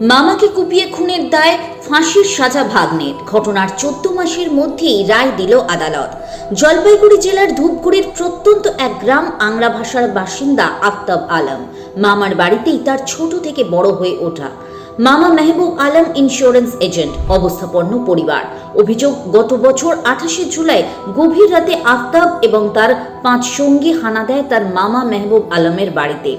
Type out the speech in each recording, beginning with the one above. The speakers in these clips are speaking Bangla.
মামাকে কুপিয়ে খুনের দায় ফাঁসির সাজা ভাগ্নের। ঘটনার চোদ্দ মাসের মধ্যেই রায় দিল আদালত। জলপাইগুড়ি জেলার ধূপগুড়ির প্রত্যন্ত এক গ্রাম আংরা ভাষার বাসিন্দা আফতাব আলম। মামার বাড়িতেই তার ছোট থেকে বড় হয়ে ওঠা। মামা মেহবুব আলম ইন্স্যুরেন্স এজেন্ট, অবস্থাপন্ন পরিবার। অভিযোগ, গত বছর আঠাশে জুলাই গভীর রাতে আফতাব এবং তার পাঁচ সঙ্গী হানা দেয় তার মামা মেহবুব আলমের বাড়িতে।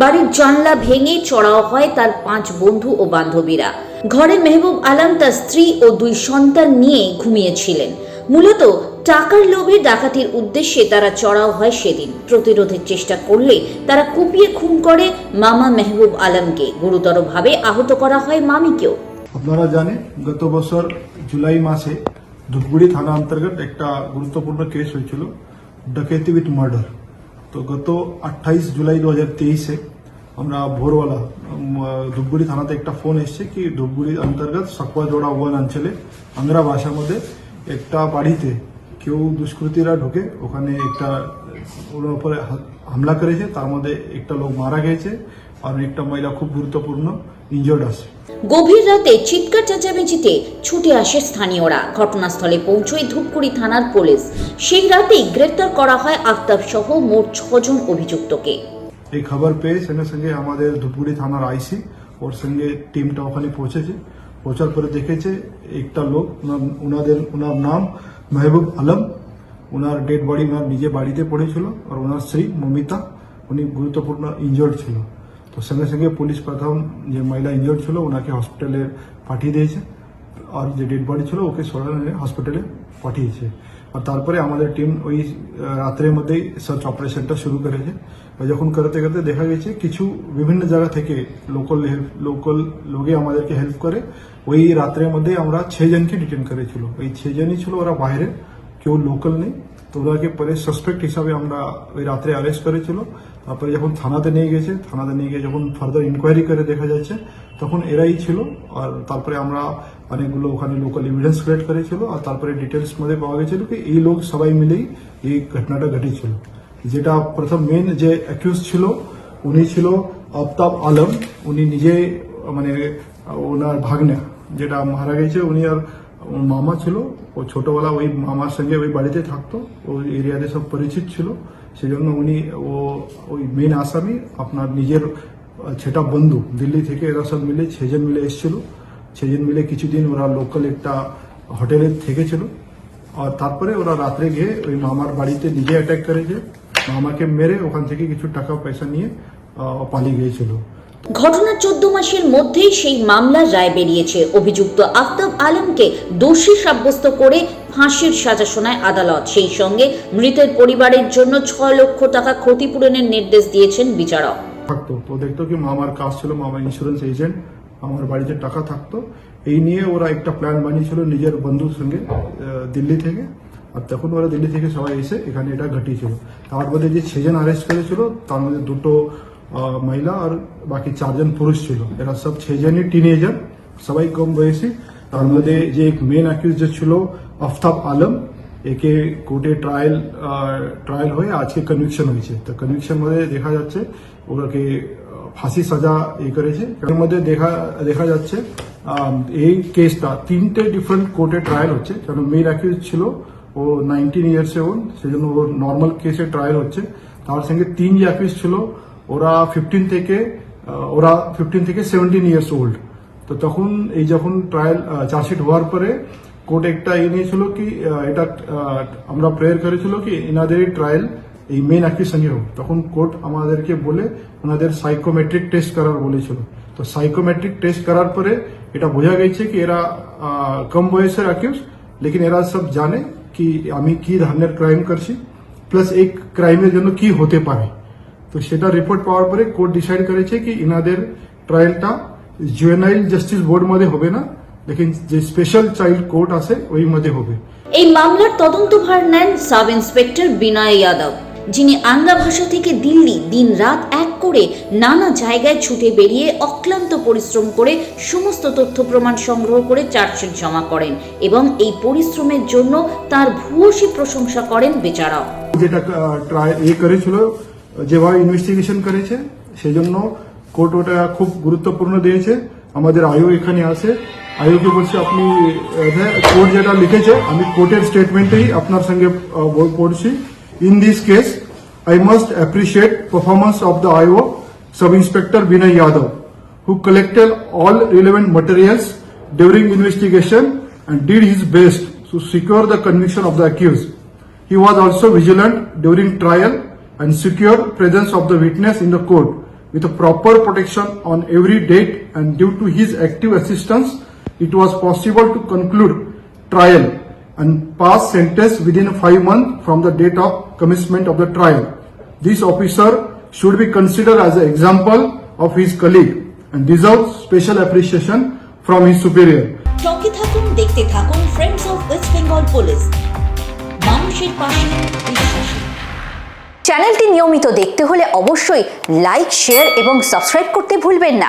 বাড়ির জানলা ভেঙে চড়াও হয় তার পাঁচ বন্ধু ও বান্ধবীরা। ঘরে মেহবুব আলম তার স্ত্রী ও দুই সন্তান নিয়ে ঘুমিয়েছিলেন। মূলত টাকার লোভে ডাকাতির উদ্দেশ্যে তারা চড়াও হয় সেদিন। প্রতিরোধের চেষ্টা করলে তারা কুপিয়ে খুন করে মামা মেহবুব আলমকে। গুরুতরভাবে আহত করা হয় মামিকেও। আপনারা জানেন, গত বছর জুলাই মাসে ধূপগুড়ি থানা অন্তর্গত একটা গুরুত্বপূর্ণ কেস হয়েছিল, ডকেতি উইথ মার্ডার। তো গত আঠাইশ জুলাই দু হাজার তেইশে আমরা ভোরওয়ালা ধূপগুড়ি থানাতে একটা ফোন এসছে কি, ধূপগুড়ি অন্তর্গত সাকুয়াজোড়া ওয়ান অঞ্চলে, আংরা ভাষার মধ্যে একটা বাড়িতে কেউ দুষ্কৃতীরা ঢুকে ওখানে একটা ওর উপরে হামলা করেছে তার মধ্যে একটা লোক মারা গেছে আর একটা মহিলা খুব গুরুত্বপূর্ণ ইনজোর্ড আছে। গভীর রাতে চিৎকার চেঁচামেচিতে ছুটে আসে স্থানীয়রা। ঘটনাস্থলে পৌঁছয় ধূপগুড়ি থানার পুলিশ। সেই রাতেই গ্রেপ্তার করা হয় আফতাব সহ মোট ছজন অভিযুক্তকে। এই খবর পেয়ে সঙ্গে সঙ্গে আমাদের ধূপগুড়ি থানার আইসি ওর সঙ্গে টিমটা ওখানে পৌঁছেছে। পৌঁছার পরে দেখেছে একটা লোক ওনাদের ওনার নাম মেহবুব আলম ওনার ডেড বডি ওনার নিজে বাড়িতে পড়েছিল আর ওনার স্ত্রী মমিতা, উনি গুরুত্বপূর্ণ ইনজোর্ড ছিল। তো সঙ্গে সঙ্গে পুলিশ প্রথম যে মহিলা ইনজোর্ড ছিল ওনাকে হসপিটালে পাঠিয়ে দিয়েছে। আর যে ডেড বডি ছিল ওকে সরানো হসপিটালে পাঠিয়েছে। আর তারপরে আমাদের টিম ওই রাত্রের মধ্যেই সার্চ অপারেশনটা শুরু করেছে। যখন করতে করতে দেখা গেছে, কিছু বিভিন্ন জায়গা থেকে লোকাল হেল্প লোকাল লোকে আমাদেরকে হেল্প করে, ওই রাত্রের মধ্যেই আমরা ছজনকে ডিটেন করেছিল। ওই ছজনই ছিল ওরা বাইরে, কেউ লোকাল নেই। তো ওনাকে পরে সাসপেক্ট হিসাবে আমরা ওই রাত্রে অ্যারেস্ট করেছিল। তারপরে যখন থানাতে নিয়ে গেছে, থানাতে নিয়ে গিয়ে যখন ফার্দার ইনকোয়ারি করে দেখা যাচ্ছে, তখন এরাই ছিল। আর তারপরে আমরা অনেকগুলো ওখানে লোকাল এভিডেন্স ক্রিয়েট করেছিল আর তারপরে ডিটেলস মধ্যে পাওয়া গেছিল কি এই লোক সবাই মিলেই এই ঘটনাটা ঘটেছিল। যেটা প্রথম মেন যে অ্যাকিউজ ছিল, উনি ছিল আফতাব আলম। উনি নিজে মানে ওনার ভাগ্নে, যেটা মারা গেছে। উনি আর ওর মামা ছিল, ও ছোটবেলা ওই মামার সঙ্গে ওই বাড়িতে থাকতো ওই এরিয়াতে সব পরিচিত ছিল। সেই জন্য উনি, ও ওই মেন আসামি, আপনার নিজের ছেটা বন্ধু। দিল্লি থেকে এরা সব মিলে ছজন মিলে এসেছিল। ছজন মিলে কিছুদিন ওরা লোকাল একটা হোটেলে থেকেছিল। আর তারপরে ওরা রাত্রে গিয়ে ওই মামার বাড়িতে নিজে অ্যাটাক করেছে। মামাকে মেরে ওখান থেকে কিছু টাকা পয়সা নিয়ে পালিয়ে গিয়েছিল। ঘটনার চোদ্দ মাসের মধ্যেই সেই মামলার রায় বেরিয়েছে। অভিযুক্ত আফতাব আলমকে দোষী সাব্যস্ত করে ফাঁসির সাজা শোনায় আদালত। সেই সঙ্গে মৃতের পরিবারের জন্য ছয় লক্ষ টাকা ক্ষতিপূরণের নির্দেশ দিয়েছেন বিচারক। থাকতো। তো দেখতো কি, মামার কাজ ছিল মামা ইন্স্যুরেন্স এজেন্ট আমার বাড়িতে টাকা থাকতো। এই নিয়ে ওরা একটা প্ল্যান বানিয়েছিল নিজের বন্ধুর সঙ্গে দিল্লি থেকে। আর তখন ওরা দিল্লি থেকে সবাই এসে এখানে এটা ঘটিয়েছিল। তার মধ্যে যে ছজন অ্যারেস্ট করেছিল, তার মধ্যে দুটো মহিলা আর বাকি চারজন পুরুষ ছিল। এরা সব ছজনই টিনেজার সবাই কম বয়সী। তার মধ্যে যে এক মেন অ্যাকিউজ যে ছিল, আফতাব আলম, একে কোর্টে ট্রায়াল ট্রায়াল হয়ে আজকে কনভিকশন হয়েছে। তো কনভিকশন মধ্যে দেখা যাচ্ছে ওকে ফাঁসি সাজা এ করেছে। এর মধ্যে দেখা দেখা যাচ্ছে এই কেসটা তিনটে ডিফারেন্ট কোর্টে ট্রায়াল হচ্ছে। কারণ মেন অ্যাকিউজ ছিল, ও নাইনটিন ইয়ার্সে ওন সেজন্য ওর নর্মাল কেসে ট্রায়াল হচ্ছে। তার সঙ্গে তিন যে অ্যাকিউজ ছিল ওরা ফিফটিন থেকে আহ, ওরা ফিফটিন থেকে সেভেন্টিন ইয়ার্স ওল্ড তো তখন এই যখন ট্রায়াল চার্জশিট হওয়ার পরে কোর্ট একটা এ নিয়েছিল কি আহ, এটা আহ, আমরা প্রেয়ার করেছিল কি এনাদের ট্রায়াল এই মেন একই সঙ্গে হোক। তখন কোর্ট আমাদেরকে বলে ওনাদের সাইকোমেট্রিক টেস্ট করার বলেছিল। তো সাইকোমেট্রিক টেস্ট করার পরে এটা বোঝা গেছে কি এরা আহ, কম বয়সের অ্যাকিউজ লেকিন এরা সব জানে কি আমি কি ধরনের ক্রাইম করছি প্লাস এই ক্রাইমের জন্য কি হতে পারে। তো সেটা রিপোর্ট পাওয়ার পরে কোর্ট ডিসাইড করেছে কি ইনাদের ট্রায়ালটা জুয়েনাইল জাস্টিস বোর্ড মধ্যে হবে না লেকিন যে স্পেশাল চাইল্ড কোর্ট আছে ওই মধ্যে হবে। এই মামলার তদন্তভার নেন সাব ইন্সপেক্টর বিনয় যাদব যিনি আংরা ভাষা থেকে দিল্লি দিন রাত এক করে নানা জায়গায় ছুটে বেরিয়ে অক্লান্ত পরিশ্রম করে সমস্ত তথ্য প্রমাণ সংগ্রহ করে চার্জশিট জমা করেন এবং এই পরিশ্রমের জন্য তার ভূয়সী প্রশংসা করেন বিচারক যেটা এ করেছিল যেভাবে ইনভেস্টিগেশন করেছে সেই জন্য কোর্ট ওটা খুব গুরুত্বপূর্ণ দিয়েছে আমাদের আয়ো এখানে আছে আয়োকে বলছে আপনি কোর্ট যেটা লিখেছে আমি কোর্টের স্টেটমেন্টেই আপনার সঙ্গে আহ, বল- পড়ছি in this case I must appreciate performance of the IO sub inspector Vinay Yadav who collected all relevant materials during investigation and did his best to secure the conviction of the accused. He was also vigilant during trial and secured presence of the witness in the court with a proper protection on every date and due to his active assistance, it was possible to conclude trial and pass sentence within five months from the date of commencement of the trial. This officer should be considered as an example of his colleague and deserves special appreciation from his superior. সঙ্গে থাকুন দেখতে থাকুন friends of West Bengal police মানুষের পাশে বিশ্বাসী চ্যানেলটি নিয়মিত দেখতে হলে অবশ্যই লাইক শেয়ার এবং সাবস্ক্রাইব করতে ভুলবেন না।